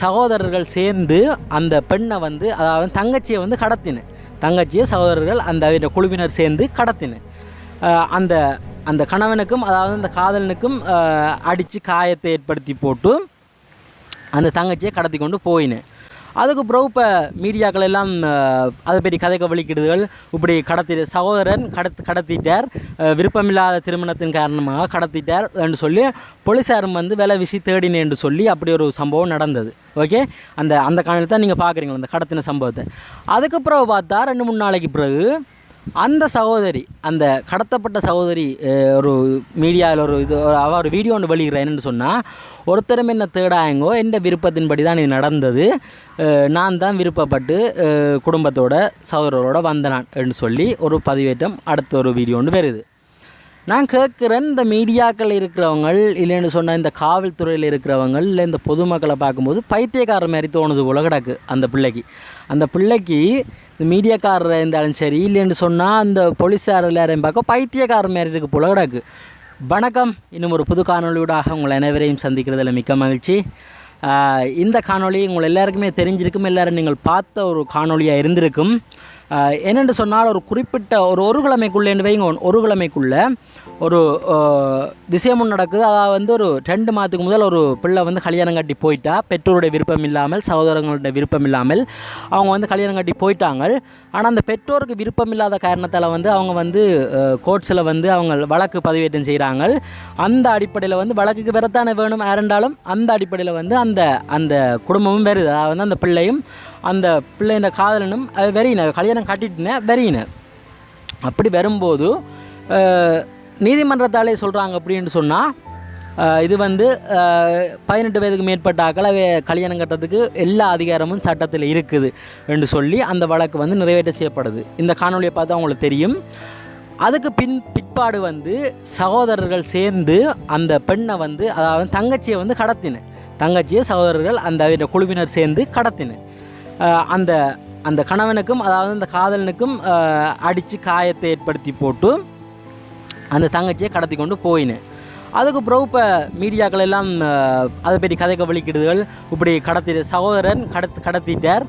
சகோதரர்கள் சேர்ந்து அந்த பெண்ணை வந்து அதாவது தங்கச்சியை வந்து கடத்தின. தங்கச்சியை சகோதரர்கள் அந்த அவருடைய குழுவினர் சேர்ந்து கடத்தினேன் அந்த அந்த கணவனுக்கும் அதாவது அந்த காதலனுக்கும் அடித்து காயத்தை ஏற்படுத்தி போட்டு அந்த தங்கச்சியை கடத்தி கொண்டு போயினேன் அதுக்கு பிறகு இப்போ மீடியாக்கள் எல்லாம் அதை பற்றி கதைக்க வலிக்கிடுதுகள். இப்படி கடத்தி சகோதரன் கடத் கடத்திட்டார். விருப்பமில்லாத திருமணத்தின் காரணமாக கடத்திட்டார் என்று சொல்லி போலீஸாரும் வந்து விலை வீசி தேடினேன்னு சொல்லி அப்படி ஒரு சம்பவம் நடந்தது. ஓகே? அந்த அந்த காலத்தில் தான் நீங்கள் பார்க்குறீங்களா அந்த கடத்தின சம்பவத்தை? அதுக்கு பிறகு பார்த்தா ரெண்டு மூணு நாளைக்கு பிறகு அந்த சகோதரி அந்த கடத்தப்பட்ட சகோதரி ஒரு மீடியாவில் ஒரு இது அவ ஒரு வீடியோ ஒன்று வெளியிடுறேன் என்னென்னு சொன்னால் ஒருத்தரும் என்ன தேடாயங்கோ எந்த விருப்பத்தின்படி தான் இது நடந்தது. நான் தான் விருப்பப்பட்டு குடும்பத்தோட சகோதரரோட வந்தனான் என்று சொல்லி ஒரு பதிவேற்றம் அடுத்த ஒரு வீடியோ ஒன்று வருது. நான் கேட்குறேன் இந்த மீடியாக்கள் இருக்கிறவங்க இல்லைன்னு சொன்னால் இந்த காவல்துறையில் இருக்கிறவங்க இல்லை இந்த பொதுமக்களை பார்க்கும்போது பைத்தியக்கார மாதிரி தோணுது போல கிடக்கு அந்த பிள்ளைக்கு. அந்த பிள்ளைக்கு இந்த மீடியாக்காரர் இருந்தாலும் சரி இல்லைன்னு சொன்னால் அந்த போலீஸார் எல்லாரையும் பார்க்க பைத்தியக்காரர் மாதிரி இருக்குது போல கிடக்கு. வணக்கம். இன்னும் ஒரு புது காணொலியூடாக உங்களை அனைவரையும் சந்திக்கிறதுல மிக்க மகிழ்ச்சி. இந்த காணொளி உங்கள் எல்லாருக்குமே தெரிஞ்சிருக்கும் எல்லோரும் நீங்கள் பார்த்த ஒரு காணொளியாக இருந்திருக்கும். என்னென்று சொன்னால் ஒரு குறிப்பிட்ட ஒரு ஒரு கிழமைக்குள்ளே வைங்க ஒரு கிழமைக்குள்ளே ஒரு விஷயமும் நடக்குது. அதாவது வந்து ஒரு ரெண்டு மாதத்துக்கு முதல் ஒரு பிள்ளை வந்து கல்யாணம் கட்டி போயிட்டா பெற்றோருடைய விருப்பம் இல்லாமல் சகோதரங்களுடைய விருப்பம் இல்லாமல் அவங்க வந்து கல்யாணம் கட்டி போயிட்டாங்க. ஆனால் அந்த பெற்றோருக்கு விருப்பம் இல்லாத காரணத்தால் வந்து அவங்க வந்து கோர்ட்ஸில் வந்து அவங்க வழக்கு பதிவேற்றம் செய்கிறாங்க அந்த அடிப்படையில் வந்து வழக்குக்கு வரத்தானே வேணும்? யாரெண்டாலும் அந்த அடிப்படையில் வந்து அந்த அந்த குடும்பமும் வருது. அதாவது வந்து அந்த பிள்ளையும் அந்த பிள்ளையின் காதலனும் அது கல்யாணம் கட்டிட்டுனேன் வெறியின அப்படி வரும்போது அஹ், நீதிமன்றத்தாலே சொல்கிறாங்க அப்படின்னு சொன்னால் இது வந்து பதினெட்டு வயதுக்கு மேற்பட்ட ஆக்களை கல்யாணம் கட்டுறதுக்கு எல்லா அதிகாரமும் சட்டத்தில் இருக்குது என்று சொல்லி அந்த வழக்கு வந்து நிறைவேற்ற செய்யப்படுது. இந்த காணொலியை பார்த்தா உங்களுக்கு தெரியும். அதுக்கு பின் பிற்பாடு வந்து சகோதரர்கள் சேர்ந்து அந்த பெண்ணை வந்து அதாவது தங்கச்சியை வந்து கடத்தின. தங்கச்சியை சகோதரர்கள் அந்த குழுவினர் சேர்ந்து கடத்தின. அந்த அந்த கணவனுக்கும் அதாவது அந்த காதலனுக்கும் அடித்து காயத்தை ஏற்படுத்தி போட்டு அந்த தங்கச்சியை கடத்தி கொண்டு போயினேன். அதுக்கு பிறகு இப்போ மீடியாக்கள் எல்லாம் அதை பற்றி கதைக்க வலிக்கிடுதுகள் இப்படி கடத்தி சகோதரன் கடத் கடத்திட்டார்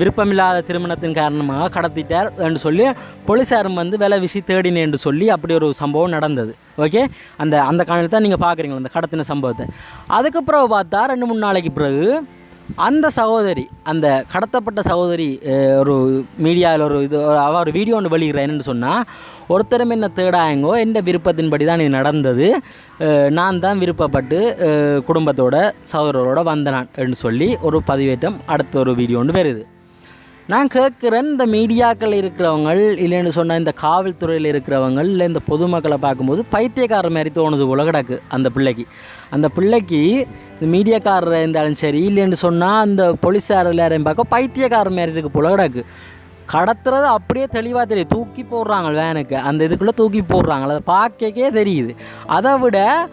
விருப்பமில்லாத திருமணத்தின் காரணமாக கடத்திட்டார் என்று சொல்லி போலீஸாரும் வந்து விலை தேடினேன் தேடினேன்னு சொல்லி அப்படி ஒரு சம்பவம் நடந்தது. ஓகே? அந்த அந்த காலத்தில் தான் நீங்கள் பார்க்குறீங்களா அந்த கடத்தின சம்பவத்தை? அதுக்கு பிறகு பார்த்தா ரெண்டு மூணு நாளைக்கு பிறகு அந்த சகோதரி அந்த கடத்தப்பட்ட சகோதரி ஒரு மீடியாவில் ஒரு இது அவள் ஒரு வீடியோ ஒன்று வெளியிடுறேன் என்னென்னு சொன்னால் ஒருத்தரும் என்ன தேடாயங்கோ எந்த விருப்பத்தின்படி தான் இது நடந்தது. நான் தான் விருப்பப்பட்டு குடும்பத்தோட சகோதரரோட வந்தனான் என்று சொல்லி ஒரு பதிவேற்றம் அடுத்த ஒரு வீடியோ ஒன்று வருது. நான் கேட்குறேன் இந்த மீடியாக்கள் இருக்கிறவங்க இல்லைன்னு சொன்ன இந்த காவல்துறையில் இருக்கிறவங்க இல்லை இந்த பொதுமக்களை பார்க்கும்போது பைத்தியக்கார மாதிரி தோணுது போல கிடக்கு அந்த பிள்ளைக்கு. அந்த பிள்ளைக்கு இந்த மீடியாக்காரர் இருந்தாலும் சரி இல்லைன்னு சொன்னால் அந்த போலீஸார் எல்லாரையும் பார்க்க பைத்தியக்கார மாதிரி இருக்குது போல கிடக்கு. கடத்துறது அப்படியே தெளிவாக தெரியுது. தூக்கி போடுறாங்க வேனுக்கு. அந்த இதுக்குள்ளே தூக்கி போடுறாங்க. அதை பார்க்கக்கே தெரியுது. அதை விட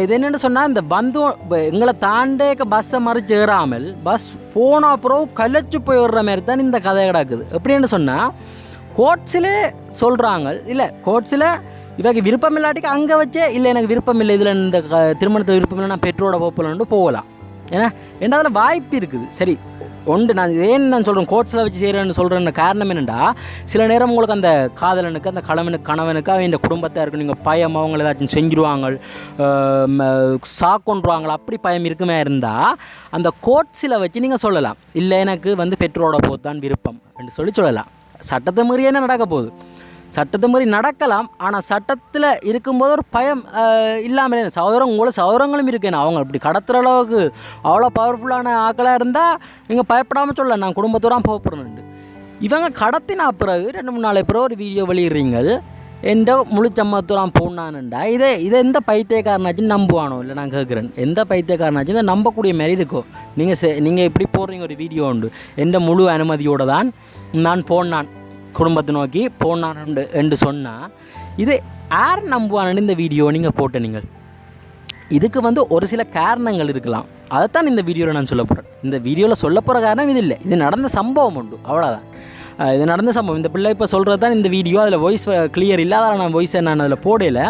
இது என்னென்னு சொன்னால் இந்த பந்து எங்களை தாண்டேக்க பஸ்ஸை மறிச்சு ஏறாமல் பஸ் போன அப்புறம் கலைச்சு போயிடுற மாதிரி தான் இந்த கதை கிடக்குது. எப்படின்னு சொன்னால் கோட்ஸிலே சொல்கிறாங்க இல்லை கோட்ஸில் இவங்க விருப்பம் இல்லாட்டிக்கு அங்கே வச்சே இல்லை எனக்கு விருப்பம் இல்லை இதில் இந்த க- திருமணத்தில் விருப்பம் இல்லை நான் பெற்றோட போப்பலன்ட்டு போகலாம். ஏன்னா ரெண்டாவது வாய்ப்பு இருக்குது. சரி ஒன்று நான் ஏன் நான் சொல்கிறேன் கோட்ஸில் வச்சு செய்கிறேன்னு சொல்கிறேன்னு காரணம் என்னென்னா சில நேரம் உங்களுக்கு அந்த காதலனுக்கு அந்த கணவனுக்கு கணவனுக்கு அவங்க குடும்பத்தை இருக்கும் நீங்கள் பயம் அவங்கள ஏதாச்சும் செஞ்சிருவாங்க சாக்கொன்றுவாங்களா அப்படி பயம் இருக்குமே இருந்தால் அந்த கோட்ஸில் வச்சு நீங்கள் சொல்லலாம். இல்லை எனக்கு வந்து பெற்றோட போத்தான் விருப்பம் அப்படின்னு சொல்லி சொல்லலாம். சட்டத்தை மீறி என்ன நடக்க போகுது? சட்டத்தை மாதிரி நடக்கலாம் ஆனால் சட்டத்தில் இருக்கும்போது ஒரு பயம் இல்லாமல் சௌரம் உங்களோட சௌரங்களும் இருக்கேன் அவங்க அப்படி கடத்துகிற அளவுக்கு அவ்வளோ பவர்ஃபுல்லான ஆக்களாக இருந்தால் நீங்கள் பயப்படாமல் சொல்ல நான் குடும்பத்தோட போக இவங்க கடத்தின பிறகு ரெண்டு மூணு நாளை பிறகு ஒரு வீடியோ வெளியிடுறீங்க எந்த முழு சம்மத்துலாம் இதே இதை இதை எந்த பைத்தியக்காரனாச்சும் நம்புவானோ? இல்லை நான் கேட்குறேன். எந்த பைத்தியக்காரனாச்சும் இதை நம்பக்கூடிய மாதிரி இருக்கும் நீங்கள் செ நீங்கள் இப்படி போடுறீங்க ஒரு வீடியோ உண்டு. எந்த முழு அனுமதியோடு தான் நான் போனான்? குடும்பத்தை நோக்கி போனான் என்று என்று சொன்னால் இது யார் நம்புவானு இந்த வீடியோ நீங்கள் போட்ட நீங்கள் இதுக்கு வந்து ஒரு சில காரணங்கள் இருக்கலாம். அதைத்தான் இந்த வீடியோவில் நான் சொல்ல போகிறேன் இந்த வீடியோவில் சொல்ல போகிற காரணம் இது இல்லை. இது நடந்த சம்பவம் உண்டு. அவ்வளோதான் இது நடந்த சம்பவம். இந்த பிள்ளை இப்போ சொல்கிறது தான் இந்த வீடியோ அதில் வாய்ஸ் கிளியர் இல்லாத நான் வாய்ஸை நான் அதில் போடையில்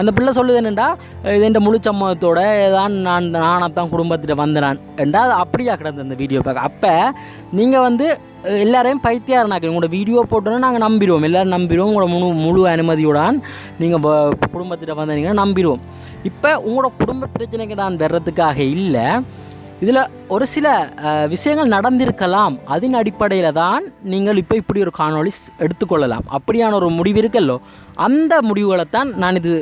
அந்த பிள்ளை சொல்லுது என்னென்னா இது இந்த முழு சம்பவத்தோட தான் நான் நானாக தான் குடும்பத்திட்ட வந்தேன் என்றா அது அப்படியா கிடந்த அந்த வீடியோ பார்க்க? அப்போ நீங்கள் வந்து எல்லாரையும் பைத்தியாரனாக்கு உங்களோட வீடியோ போட்டோன்னா நாங்கள் நம்பிடுவோம். எல்லோரும் நம்பிடுவோம். உங்களோட முழு முழு அனுமதியுடன் நீங்கள் குடும்பத்திட்ட வந்தீங்கன்னா நம்பிடுவோம். இப்போ உங்களோட குடும்ப பிரச்சனைக்கு நான் வர்றதுக்காக இல்லை. இதில் ஒரு சில விஷயங்கள் நடந்திருக்கலாம். அதன் அடிப்படையில் தான் நீங்கள் இப்போ இப்படி ஒரு காணொளி எடுத்துக்கொள்ளலாம். அப்படியான ஒரு முடிவு இருக்கல்லோ? அந்த முடிவுகளைத்தான் நான் இது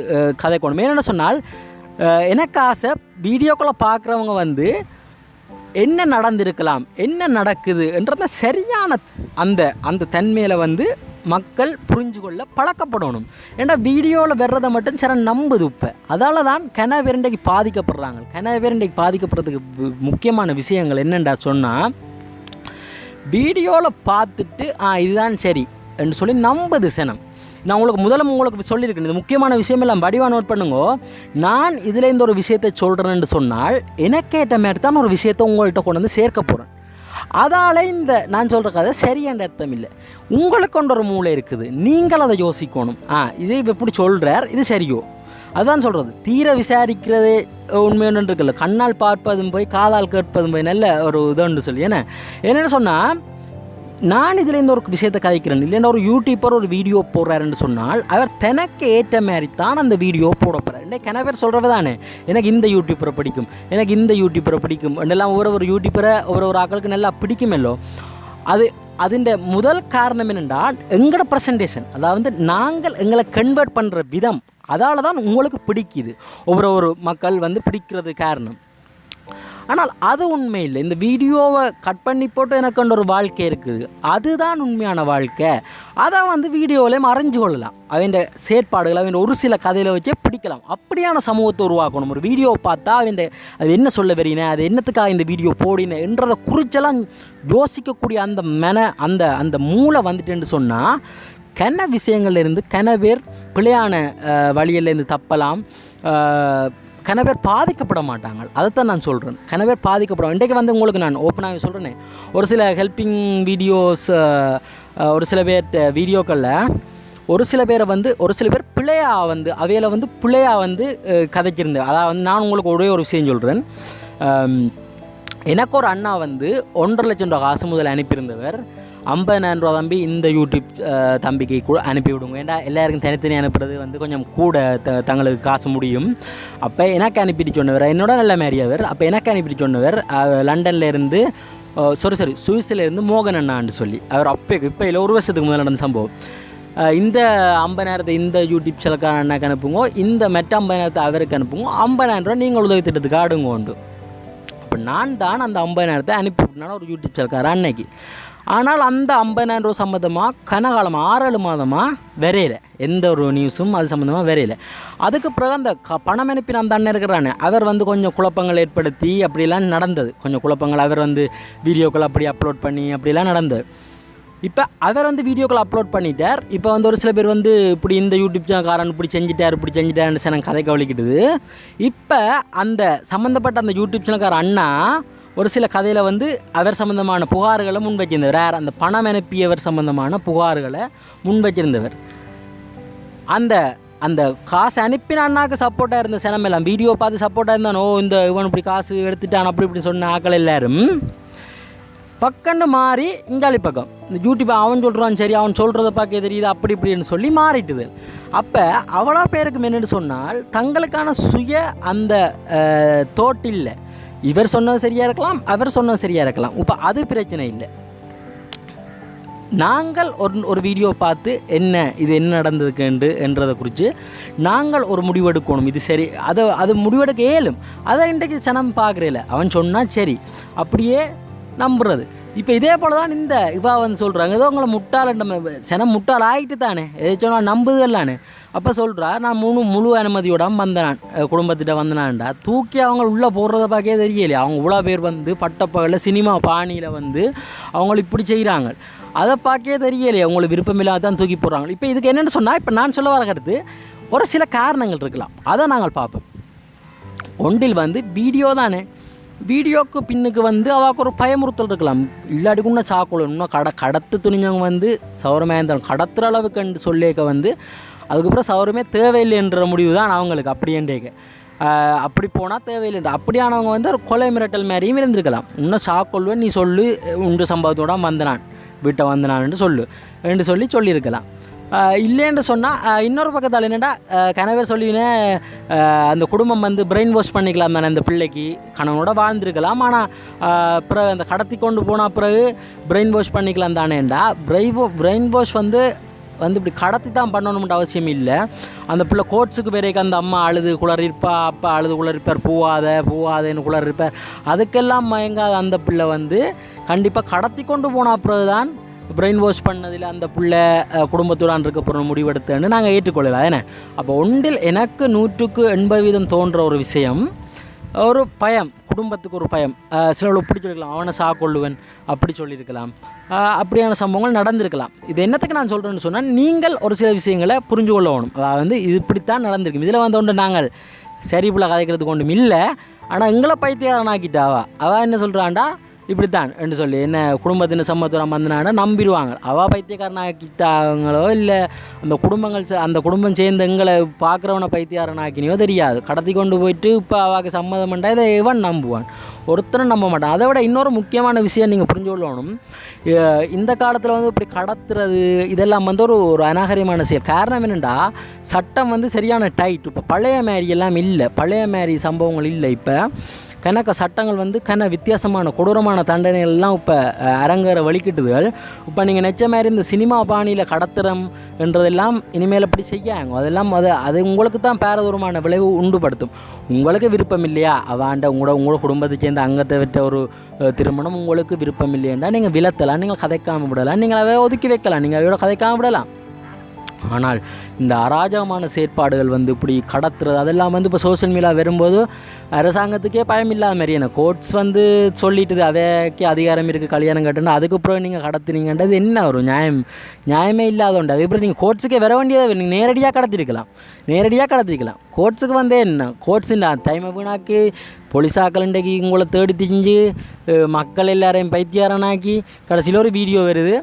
கதை கொண்டு ஏன்னு சொன்னால் எனக்கு ஆசை வீடியோக்குள்ளே பார்க்குறவங்க வந்து என்ன நடந்திருக்கலாம் என்ன நடக்குது என்றத சரியான அந்த அந்த தன்மையில் வந்து மக்கள் புரிஞ்சு கொள்ள பழக்கப்படணும். ஏன்னா வீடியோவில் வர்றதை மட்டும் சில நம்புது இப்போ. அதால தான் கன பேர் இன்றைக்கு பாதிக்கப்படுறாங்க. கன பேர் இன்றைக்கு பாதிக்கப்படுறதுக்கு முக்கியமான விஷயங்கள் என்னென்றா சொன்னால் வீடியோவில் பார்த்துட்டு ஆ இதுதான் சரி என்று சொல்லி நம்புது சனம். நான் உங்களுக்கு முதல்ல உங்களுக்கு சொல்லியிருக்கேன். இது முக்கியமான விஷயம் எல்லாம் வடிவாக நோட் பண்ணுங்க. நான் இதில் இந்த ஒரு விஷயத்தை சொல்கிறேன்னு சொன்னால் எனக்கேற்ற மாதிரி தான் ஒரு விஷயத்தை உங்கள்கிட்ட கொண்டு வந்து சேர்க்க போகிறேன் அதால் இந்த நான் சொல்கிற கதை சரியான அர்த்தம் இல்லை. உங்களுக்கு கொண்ட ஒரு மூளை இருக்குது. நீங்கள் அதை யோசிக்கணும். ஆ இது இப்போ எப்படி சொல்கிறார் இது சரியோ. அதுதான் சொல்கிறது தீர விசாரிக்கிறதே உண்மையான இருக்குல்ல. கண்ணால் பார்ப்பதும் போய் காதால் கேட்பதும் போய் நல்ல ஒரு இதுன்னு சொல்லி. ஏன்னா என்னென்னு சொன்னால் நான் இதில் இந்த ஒரு விஷயத்தை கதைக்கிறேன். இல்லைன்னா ஒரு யூடியூப்பர் ஒரு வீடியோ போடுறாருன்னு சொன்னால் அவர் தனக்கு ஏற்ற மாதிரி தான் அந்த வீடியோ போட போகிறார் இன்னைக்கு கன பேர் சொல்கிறது தானே? எனக்கு இந்த யூடியூப்பரை பிடிக்கும். எனக்கு இந்த யூடியூப்பரை பிடிக்கும். எல்லாம் ஒவ்வொரு ஒரு யூடியூப்பரை ஒரு ஒரு ஆக்களுக்கு நல்லா பிடிக்குமல்லோ அது அதிண்ட முதல் காரணம் என்னென்றால் எங்களோட ப்ரெசன்டேஷன் அதாவது நாங்கள் எங்களை கன்வெர்ட் பண்ணுற விதம் அதால தான் உங்களுக்கு பிடிக்குது. ஒவ்வொரு ஒரு மக்கள் வந்து பிடிக்கிறது காரணம். ஆனால் அது உண்மை இல்லை இந்த வீடியோவை கட் பண்ணி போட்டு எனக்கு ஒரு வாழ்க்கை இருக்குது. அதுதான் உண்மையான வாழ்க்கை. அதை வந்து வீடியோவிலையும் மறைஞ்சு கொள்ளலாம். அவன் செயற்பாடுகள் அவன் ஒரு சில கதையில் வச்சே பிடிக்கலாம். அப்படியான சமூகத்தை உருவாக்கணும். ஒரு வீடியோ பார்த்தா அவன் அது என்ன சொல்ல வரீன அது என்னத்துக்காக இந்த வீடியோ போடின என்றதை குறிச்செல்லாம் யோசிக்கக்கூடிய அந்த மென அந்த அந்த மூளை வந்துட்டேன்னு சொன்னால் கன விஷயங்கள்லேருந்து கெனவேர் கன பேர் பிழையான வழியிலேருந்து தப்பலாம். கணவர் பாதிக்கப்பட மாட்டாங்க. அதைத்தான் நான் சொல்கிறேன் கணவர் பாதிக்கப்படும் இன்றைக்கு வந்து உங்களுக்கு நான் ஓப்பனாகவே சொல்கிறேனே ஒரு சில ஹெல்ப்பிங் வீடியோஸ் ஒரு சில பேர் வீடியோக்களில் ஒரு சில பேரை வந்து ஒரு சில பேர் பிள்ளையாக வந்து அவையில் வந்து பிள்ளையாக வந்து கதைச்சிருந்தேன் அதாவது வந்து நான் உங்களுக்கு ஒரே ஒரு விஷயம் சொல்கிறேன் எனக்கு ஒரு அண்ணா வந்து ஒன்றரை லட்சம் ரூபா காசு முதல் அனுப்பியிருந்தவர். ஐம்பதாயிரம் ரூபா தம்பி இந்த யூடியூப் தம்பிக்கு கூட அனுப்பி விடுங்க. ஏன்டா எல்லாருக்கும் தனித்தனி அனுப்புறது வந்து கொஞ்சம் கூட த தங்களுக்கு காசு முடியும். அப்போ எனக்கு அனுப்பிட்டு சொன்னவர் என்னோட நல்ல மேரியவர். அப்போ எனக்கு அனுப்பிட்டு சொன்னவர் லண்டன்லேருந்து இருந்து சாரி சாரி சுவிஸ்லேருந்து மோகன் அண்ணான்னு சொல்லி. அவர் அப்போ இப்போ இல்லை ஒரு வருஷத்துக்கு முதல் நடந்த சம்பவம். இந்த ஐம்பதாயிரத்தை இந்த யூடியூப் சிலக்கான அண்ணாக்கு அனுப்புங்க இந்த மெட்ட ஐம்பதாயிரத்தை அவருக்கு அனுப்புங்க ஐம்பதாயிரம் ரூபா நீங்கள் உதவி திட்டத்துக்கு ஆடுங்க உண்டு இப்போ நான் தான் அந்த ஐம்பதாயிரத்தை அனுப்பி விட்டனால ஒரு யூடியூப் சேனல்கார அன்னைக்கு. ஆனால் அந்த ஐம்பதாயிரம் ரூபா சம்மந்தமாக கனகாலம் ஆறு மாதமாக வரையில. எந்த ஒரு நியூஸும் அது சம்மந்தமாக வரையில. அதுக்கு பிறகு அந்த க பணம் அனுப்பின அந்த அண்ணன் இருக்கிறானே அவர் வந்து கொஞ்சம் குழப்பங்கள் ஏற்படுத்தி அப்படிலாம் நடந்தது. கொஞ்சம் குழப்பங்கள் அவர் வந்து வீடியோக்கள் அப்படி அப்லோட் பண்ணி அப்படிலாம் நடந்தது. இப்போ அவர் வந்து வீடியோக்கள் அப்லோட் பண்ணிட்டார். இப்போ வந்து ஒரு சில பேர் வந்து இப்படி இந்த யூடியூப் சேனல்காரன் இப்படி செஞ்சிட்டார் இப்படி செஞ்சிட்டாருன்னு சனம் கதை கவலிக்கிட்டுது இப்போ அந்த சம்மந்தப்பட்ட அந்த யூடியூப் சேனல்கார அண்ணா ஒரு சில கதையில் வந்து அவர் சம்மந்தமான புகார்களை முன் வச்சிருந்தவர் யார்? அந்த பணம் அனுப்பியவர் சம்மந்தமான புகார்களை முன் வச்சிருந்தவர் அந்த அந்த காசு அனுப்பின அண்ணாக்கு சப்போர்ட்டாக இருந்த சினமெல்லாம் வீடியோ பார்த்து சப்போர்ட்டாக இருந்தானோ இந்த இவன் இப்படி காசு எடுத்துட்டான் அப்படி இப்படி சொன்ன ஆக்கள் எல்லாரும் பக்கண்டு மாறி இங்காளி பக்கம். இந்த யூடியூப் அவன் சொல்கிறான் சரி அவன் சொல்கிறத பார்க்க தெரியுது? அப்படி இப்படின்னு சொல்லி மாறிட்டுது. அப்போ அவ்வளோ பேருக்கு என்னென்னு சொன்னால் தங்களுக்கான சுய அந்த தோட்டில்லை இவர் சொன்னது சரியாக இருக்கலாம் அவர் சொன்னது சரியாக இருக்கலாம். இப்போ அது பிரச்சனை இல்லை. நாங்கள் ஒரு ஒரு வீடியோ பார்த்து என்ன இது என்ன நடந்ததுக்குண்டு என்றதை குறித்து நாங்கள் ஒரு முடிவெடுக்கணும் இது சரி அதை அது முடிவெடுக்க இயலும். அதை இன்றைக்கு சனம் பார்க்குறேல. அவன் சொன்னால் சரி. அப்படியே நம்புறது. இப்போ இதே போல தான் இந்த இவா வந்து சொல்கிறாங்க ஏதோ உங்களை முட்டாள் சென சனம் முட்டாள் ஆகிட்டு தானே. எதை சொன்னால் நம்புதல்லானே அப்போ சொல்கிறா நான் முழு முழு அனுமதியோட வந்தனான் குடும்பத்திட்ட வந்தனான்டா. தூக்கி அவங்க உள்ளே போடுறத பார்க்கவே தெரியலையே. அவங்க இவ்வளோ பேர் வந்து பட்டப்பகலில் சினிமா பாணியில் வந்து அவங்கள இப்படி செய்கிறாங்க அதை பார்க்கவே தெரியலையே. அவங்களுக்கு விருப்பமில்லாத தான் தூக்கி போடுறாங்க. இப்போ இதுக்கு என்னென்னு சொன்னால் இப்போ நான் சொல்ல வர கருத்து ஒரு சில காரணங்கள் இருக்கலாம். அதை நாங்கள் பார்ப்போம். ஒன்றில் வந்து வீடியோ தானே. வீடியோக்கு பின்னுக்கு வந்து அவாக்கு ஒரு பயமுறுத்தல் இருக்கலாம். இல்லாட்டி இன்னும் சாக்குள்ள இன்னும் கட கடத்து துணிஞ்சவங்க வந்து சௌரமே இருந்தாலும் கடத்துகிற அளவுக்கு சொல்லியிருக்க வந்து அதுக்கப்புறம் சௌரமே தேவையில்லைன்ற முடிவு தான் அவங்களுக்கு அப்படியேண்டேக்க அப்படி போனால் தேவையில்லை அப்படியானவங்க வந்து ஒரு கொலை மிரட்டல் மாதிரியும் இருந்திருக்கலாம். இன்னும் சாக்கொள்வேன் நீ சொல்லு உண்டு சம்பவத்தோட வந்தனான் வீட்டை வந்தனான்னு சொல்லு என்று சொல்லி சொல்லியிருக்கலாம். இல்லைன்னு சொன்னால் இன்னொரு பக்கத்தால் என்னடா கணவர் சொல்லினேன் அந்த குடும்பம் வந்து பிரெயின் வாஷ் பண்ணிக்கலாம் தானே அந்த பிள்ளைக்கு. கணவனோட வாழ்ந்துருக்கலாம் ஆனால் பிறகு அந்த கடத்தி கொண்டு போன பிறகு பிரெயின் வாஷ் பண்ணிக்கலாம் தானேண்டா. பிரெய்வோ பிரெயின் வாஷ் வந்து வந்து இப்படி கடத்தி தான் பண்ணணும்ன்ற அவசியம் இல்லை. அந்த பிள்ளை கோட்ஸுக்கு பிறகு அந்த அம்மா அழுது குளறிருப்பா அப்பா அழுது குளறிப்பார் பூவாத பூவாதேன்னு குளறிருப்பார். அதுக்கெல்லாம் மயங்காத அந்த பிள்ளை வந்து கண்டிப்பாக கடத்தி கொண்டு போன பிறகு தான் பிரெயின் வாஷ் பண்ணதில் அந்த பிள்ளை குடும்பத்துடன் இருக்க போகிற முடிவெடுத்தேன்னு நாங்கள் ஏற்றுக்கொள்ளலாம் ஏன்னா அப்போ ஒன்றில் எனக்கு நூற்றுக்கு எண்பது வீதம் தோன்ற ஒரு விஷயம் ஒரு பயம் குடும்பத்துக்கு ஒரு பயம். சிலவளை இப்படி சொல்லியிருக்கலாம் அவனை சாக்கொள்ளுவன் அப்படி சொல்லியிருக்கலாம். அப்படியான சம்பவங்கள் நடந்திருக்கலாம். இது என்னத்துக்கு நான் சொல்கிறேன்னு சொன்னால் நீங்கள் ஒரு சில விஷயங்களை புரிஞ்சு கொள்ளணும் அதாவது வந்து இது இப்படித்தான் நடந்திருக்கும். இதில் வந்து ஒன்று நாங்கள் சரி பிள்ளை கதைக்கிறதுக்கு ஒன்றும் இல்லை ஆனால் எங்களை பைத்தியாரனாக்கிட்டாவா அவள் என்ன சொல்கிறான்டா இப்படித்தான் என்று சொல்லி என்ன குடும்பத்தின் சம்மத்துவம் வந்தனாடா நம்பிடுவாங்க. அவள் பைத்தியக்காரனாக்கிட்டாங்களோ இல்லை அந்த குடும்பங்கள் அந்த குடும்பம் சேர்ந்து எங்களை பார்க்குறவனை பைத்தியாரனாக்கினியோ தெரியாது. கடத்தி கொண்டு போயிட்டு இப்போ அவாக்கு சம்மதம் பண்ணால் இதை இவன் நம்புவான். ஒருத்தனை நம்ப மாட்டான். அதை விட இன்னொரு முக்கியமான விஷயம் நீங்கள் புரிஞ்சு கொள்ளணும் இந்த காலத்தில் வந்து இப்படி கடத்துறது இதெல்லாம் வந்து ஒரு ஒரு அநாகரியமான செயல் காரணம் என்னென்னா சட்டம் வந்து சரியான டைட் இப்போ பழைய மேரி எல்லாம் இல்லை. பழைய மேரி சம்பவங்கள் இல்லை இப்போ. கணக்க சட்டங்கள் வந்து கன வித்தியாசமான கொடூரமான தண்டனைகள் எல்லாம் இப்போ அரங்கேற வலிக்கிட்டுதுகள் இப்போ நீங்கள் நெச்ச மாதிரி இந்த சினிமா பாணியில் கடத்துறம் என்றதெல்லாம் இனிமேல் அப்படி செய்யாங்க. அதெல்லாம் அது அது உங்களுக்கு தான் பேரதூரமான விளைவு உண்டுபடுத்தும். உங்களுக்கு விருப்பம் இல்லையா அவாண்ட உங்களோட உங்களோட குடும்பத்தை சேர்ந்து அங்கத்தை விட்ட ஒரு திருமணம் உங்களுக்கு விருப்பம் இல்லையாண்டா நீங்கள் விலத்தலாம் நீங்கள் கதைக்காமல் விடலாம் நீங்கள் அதை ஒதுக்கி வைக்கலாம் நீங்கள் அவையோட கதைக்காம விடலாம். ஆனால் இந்த அராஜகமான செயற்பாடுகள் வந்து இப்படி கடத்துறது அதெல்லாம் வந்து இப்போ சோஷியல் மீடியா வரும்போது அரசாங்கத்துக்கே பயம் இல்லாத மாதிரி. என்ன கோர்ட்ஸ் வந்து சொல்லிட்டுது அவைக்கு அதிகாரம் இருக்குது கல்யாணம் கட்டுன்னு அதுக்கப்புறம் நீங்கள் கடத்துனீங்கன்றது என்ன வரும் நியாயம்? நியாயமே இல்லாத உண்டு அதுக்கப்புறம் நீங்கள் கோர்ட்ஸுக்கே வர வேண்டியதாக நீங்கள் நேரடியாக கடத்திருக்கலாம். நேரடியாக கடத்திருக்கலாம். கோர்ட்ஸுக்கு வந்து என்ன? கோர்ட்ஸ் இந்த டைமை வீணாக்கி போலீஸாக்கள் உங்களை தேடி திஞ்சு மக்கள் எல்லாரையும் பைத்தியாரனாக்கி கடைசியில் ஒரு வீடியோ வருது.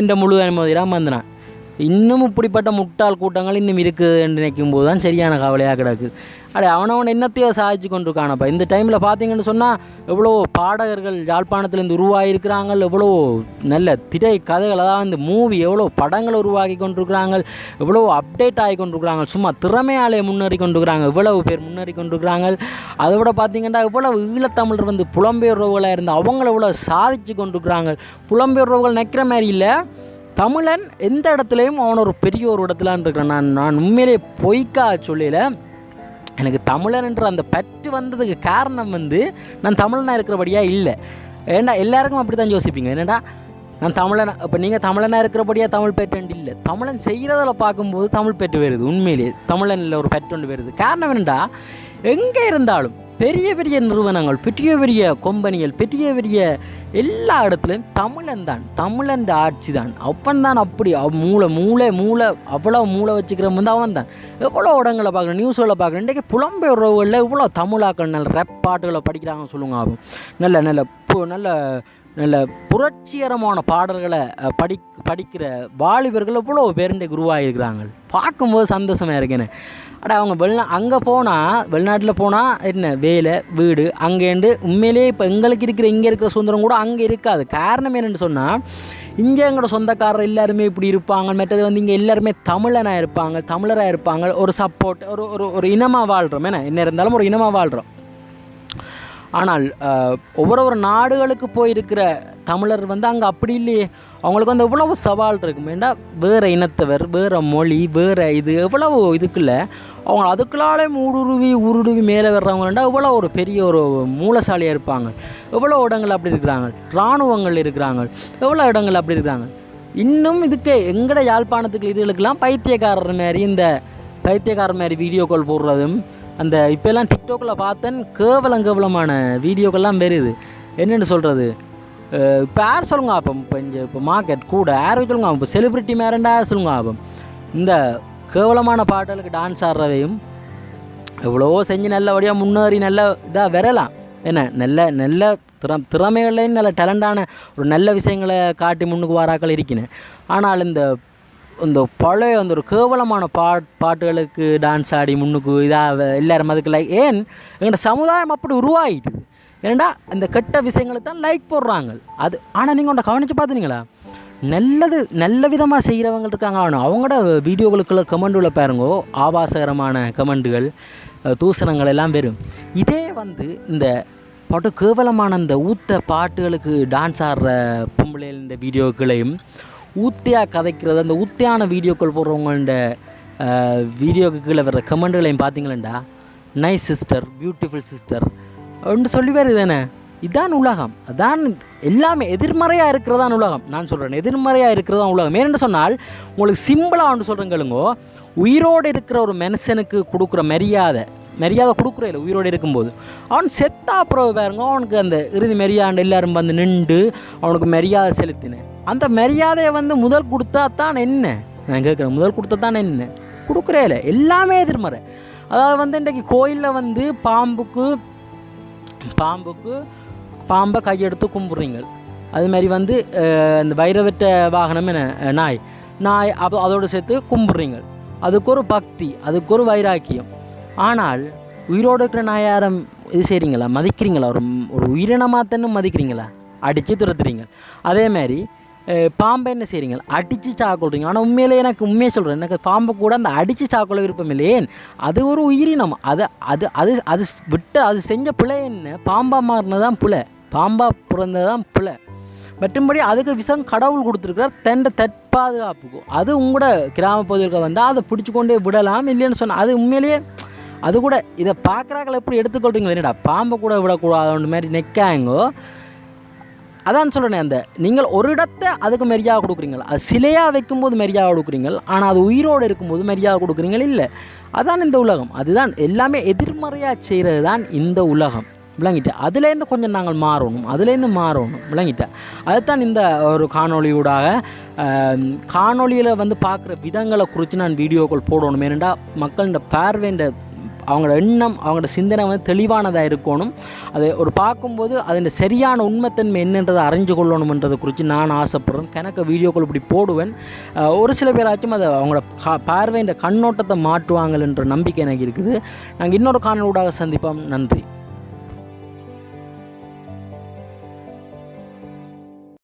என்ற முழு அனுமதியாக வந்தனான் இன்னும் இப்படிப்பட்ட முட்டாள் கூட்டங்கள் இன்னும் இருக்குது என்று நினைக்கும் போது தான் சரியான கவலையாக கிடக்கு. அடே அவனவன் என்னத்தையோ சாதிச்சு கொண்டிருக்கானப்பா. இந்த டைமில் பார்த்தீங்கன்னு சொன்னால் எவ்வளோ பாடகர்கள் யாழ்ப்பாணத்துலேருந்து உருவாகியிருக்கிறாங்க எவ்வளோ நல்ல திரை கதைகள் அதாவது இந்த மூவி எவ்வளோ படங்கள் உருவாக்கி கொண்டிருக்கிறாங்க எவ்வளோ அப்டேட் ஆகி கொண்டிருக்கிறாங்க சும்மா திறமையாலே முன்னேறி கொண்டிருக்கிறாங்க இவ்வளவு பேர் முன்னேறி கொண்டிருக்கிறாங்க அதை விட பார்த்தீங்கன்னா இவ்வளவு ஈழத்தமிழர் வந்து புலம்பெயர்வுகளாக இருந்து அவங்கள எவ்வளோ சாதிச்சு கொண்டிருக்கிறாங்க புலம்பெயர்வுகள் நிற்கிற மாதிரி இல்லை. தமிழன் எந்த இடத்துலையும் அவன் ஒரு பெரிய ஒரு இடத்துலான் இருக்கிறான் நான் நான் உண்மையிலே பொய்க்கா சொல்லல. எனக்கு தமிழன் என்ற அந்த பற்று வந்ததுக்கு காரணம் வந்து நான் தமிழனாக இருக்கிறபடியாக இல்லை. ஏண்டா எல்லாருக்கும் அப்படி தான் யோசிப்பீங்க. என்னடா நான் தமிழனா இப்போ நீங்கள் தமிழனாக இருக்கிறபடியாக தமிழ் பெற்று இல்லை. தமிழன் செய்கிறதில் பார்க்கும்போது தமிழ் பெற்று வருது உண்மையிலேயே தமிழனில் ஒரு பெற்றொண்டு வருது காரணம் என்னடா எங்கே இருந்தாலும் பெரிய பெரிய நிறுவனங்கள் பெரிய பெரிய கொம்பனிகள் பெரிய பெரிய எல்லா இடத்துலையும் தமிழன் தான். தமிழன் ஆட்சி தான். அப்பன் தான் அப்படி மூளை மூளை மூளை அவ்வளோ மூளை வச்சுக்கிறவன் வந்து அவன் தான். எவ்வளோ இடங்களை பார்க்குறேன் நியூஸ்களை பார்க்குறேன் இன்றைக்கி புலம்பெயர்வுகளில் இவ்வளோ தமிழாக்கள் நல்ல ரெப் பாட்டுகளை படிக்கிறாங்கன்னு சொல்லுங்க அவன் நல்ல நல்ல பு- நல்ல நல்ல புரட்சிகரமான பாடல்களை படி படிக்கிற வாலிபர்கள் எவ்வளோ பேருண்டே குருவாகிருக்கிறாங்க பார்க்கும்போது சந்தோஷமாக இருக்கேன்னு அட அவங்க வெளிநா அங்கே போனால் வெளிநாட்டில் போனால் என்ன வேலை வீடு அங்கேண்டு உண்மையிலேயே இப்போ எங்களுக்கு இருக்கிற இங்கே இருக்கிற சுதந்திரம் கூட அங்கே இருக்காது. காரணம் என்னென்னு சொன்னால் இங்கே எங்களோட சொந்தக்காரர் எல்லாருமே இப்படி இருப்பாங்க. மற்றது வந்து இங்கே எல்லாருமே தமிழனாக இருப்பாங்க தமிழராக இருப்பாங்க. ஒரு சப்போர்ட் ஒரு ஒரு ஒரு இனமாக வாழ்கிறோம் என்ன என்ன இருந்தாலும் ஒரு இனமாக வாழ்கிறோம் ஆனால் ஒவ்வொரு ஒரு நாடுகளுக்கு போயிருக்கிற தமிழர் வந்து அங்கே அப்படி இல்லையே. அவங்களுக்கு வந்து எவ்வளவு சவால் இருக்கும். ஏண்டா வேறு இனத்தவர் வேறு மொழி வேறு இது எவ்வளவு இதுக்குள்ள அவங்க அதுக்குள்ளாலே ஊடுருவி உருடுவி மேலே வர்றவங்கண்டா எவ்வளோ ஒரு பெரிய ஒரு மூலசாலியாக இருப்பாங்க. எவ்வளோ இடங்கள் அப்படி இருக்கிறாங்க. இராணுவங்கள் இருக்கிறாங்க. எவ்வளோ இடங்கள் அப்படி இருக்கிறாங்க. இன்னும் இதுக்கு எங்கட யாழ்ப்பாணத்துக்கு இதுகளுக்கெல்லாம் பைத்தியக்காரர் மாதிரி இந்த பைத்தியக்காரர் மாதிரி வீடியோ கால் போடுறதும் அந்த இப்போல்லாம் டிக்டாக்கில் பார்த்தேன் கேவலம் கேவலமான வீடியோக்கள்லாம் வருது. என்னென்னு சொல்கிறது இப்போ யார் சொல்லுங்க ஆப்பம் இப்போ இங்கே இப்போ மார்க்கெட் கூட யார் சொல்லுங்க? இப்போ செலிப்ரிட்டி மேரண்டா யார் சொல்லுங்க அப்போ? இந்த கேவலமான பாடலுக்கு டான்ஸ் ஆடுறவையும் எவ்வளவோ செஞ்சு நல்லபடியாக முன்னேறி நல்ல இதாக வரலாம். என்ன? நல்ல நல்ல திற திறமைகளையும் நல்ல டேலண்டான ஒரு நல்ல விஷயங்களை காட்டி முன்னுக்கு வாராக்கள் இருக்கினேன் ஆனால் இந்த இந்த பழைய அந்த ஒரு கேவலமான பாட் பாட்டுகளுக்கு டான்ஸ் ஆடி முன்னுக்கு இதாக எல்லாரும் அதுக்கு லைக் ஏன்? எங்களோட சமுதாயம் அப்படி உருவாகிட்டுது ஏன்டா இந்த கெட்ட விஷயங்களுக்கு தான் லைக் போடுறாங்க. அது ஆனால் நீங்கள் ஒன்றை கவனித்து பார்த்துனீங்களா நல்லது நல்ல விதமாக செய்கிறவங்க இருக்காங்க. ஆனால் அவங்களோட வீடியோகளுக்குள்ள கமெண்டுகளை பாருங்கோ. ஆபாசகரமான கமெண்டுகள் தூசணங்கள் எல்லாம் வரும். இதே வந்து இந்த படு கேவலமான அந்த ஊத்த பாட்டுகளுக்கு டான்ஸ் ஆடுற பொம்பளை இந்த வீடியோக்களையும் ஊத்தியாக கதைக்கிறது அந்த ஊத்தியான வீடியோக்கள் போடுறவங்கள்ட வீடியோக்கு கீழே வர்ற கமெண்டுகளையும் பார்த்தீங்களேண்டா. நைஸ் சிஸ்டர் பியூட்டிஃபுல் சிஸ்டர் அப்படின்னு சொல்லி வேறு தானே இதான் உலகம். அதான் எல்லாமே எதிர்மறையாக இருக்கிறதான் உலகம். நான் சொல்கிறேன் எதிர்மறையாக இருக்கிறதான் உலகம். ஏன்னு சொன்னால் உங்களுக்கு சிம்பிளாக ஒன்று சொல்கிறேன் கேளுங்கோ. உயிரோடு இருக்கிற ஒரு மனுஷனுக்கு கொடுக்குற மரியாதை மரியாதை கொடுக்குற இல்லை உயிரோடு இருக்கும்போது. அவன் செத்தா அப்புறம் பாருங்க அவனுக்கு அந்த இறுதி மரியாதை எல்லாரும் வந்து நின்று அவனுக்கு மரியாதை செலுத்தினேன். அந்த மரியாதையை வந்து முதல் கொடுத்தா தான் என்ன? நான் கேட்குறேன் முதல் கொடுத்தா தான் என்ன? கொடுக்குறே இல்லை எல்லாமே எதிர்மறை. அதாவது வந்து இன்றைக்கு கோயிலில் வந்து பாம்புக்கு பாம்புக்கு பாம்பை கையெடுத்து கும்பிட்றீங்க. அது மாதிரி வந்து இந்த வைரவற்ற வாகனம் என்ன? நாய். நாய் அப்போ அதோடு சேர்த்து கும்பிட்றீங்க. அதுக்கு ஒரு பக்தி அதுக்கு ஒரு வைராக்கியம். ஆனால் உயிரோடு இருக்கிற நாயாரம் இது செய்கிறீங்களா மதிக்கிறீங்களா? ஒரு ஒரு உயிரினமாக தானே மதிக்கிறீங்களா? அடித்து துரத்துறீங்க. அதே மாதிரி பாம்பை என்ன செய்கிறீங்க அடித்து சாக்கொள்றீங்க ஆனால் உண்மையிலே எனக்கு உண்மையை சொல்கிறேன் எனக்கு பாம்பை கூட அந்த அடித்து சாக்கொள்ள விருப்பம் இல்லை. அது ஒரு உயிரினம். அது அது அது அது விட்டு அது செஞ்ச பிழை என்ன? பாம்பா மாறினதான் பிழை. பாம்பா பிறந்ததான் பிழை. மற்றும்படி அதுக்கு விஷம் கடவுள் கொடுத்துருக்கிறார். தெண்ட தற்பாதுகாப்புக்கு அது உங்களோட கிராம பகுதிகளுக்கு வந்தால் அதை பிடிச்சி கொண்டே விடலாம் இல்லைன்னு சொன்னால் அது உண்மையிலேயே அது கூட இதை பார்க்குறாக்கள் எப்படி எடுத்துக்கொள்றீங்களா? என்னடா பாம்பை கூட விடக்கூடாது மாதிரி நிற்காங்கோ அதான் சொல்கிறேன் அந்த நீங்கள் ஒரு இடத்தை அதுக்கு மரியாதை கொடுக்குறீங்கள். அது சிலையாக வைக்கும்போது மரியாதை கொடுக்குறீங்கள் ஆனால் அது உயிரோடு இருக்கும்போது மரியாதை கொடுக்குறீங்கள் இல்லை. அதான் இந்த உலகம். அதுதான் எல்லாமே எதிர்மறையாக செய்கிறது தான் இந்த உலகம். விளங்கிட்டு அதுலேருந்து கொஞ்சம் நாங்கள் மாறணும். அதுலேருந்து மாறணும். விளங்கிட்ட அதுதான் இந்த ஒரு காணொலியூடாக காணொளியில் வந்து பார்க்குற விதங்களை குறித்து நான் வீடியோக்கள் போடணும். ஏனென்றால் மக்களோட பார்வைன்ற அவங்களோட எண்ணம் அவங்களோட சிந்தனை வந்து தெளிவானதாக இருக்கணும். அதை ஒரு பார்க்கும்போது அதன் சரியான உண்மைத்தன்மை என்னன்றதை அறிஞ்சு கொள்ளணுன்றதை குறித்து நான் ஆசைப்படுறேன். கணக்க வீடியோக்கள் இப்படி போடுவேன். ஒரு சில பேராச்சும் அதை அவங்களோட கா பார்வைன்ற கண்ணோட்டத்தை மாற்றுவாங்கன்ற நம்பிக்கை எனக்கு இருக்குது. நாங்கள் இன்னொரு காணொலியூடாக சந்திப்போம். நன்றி.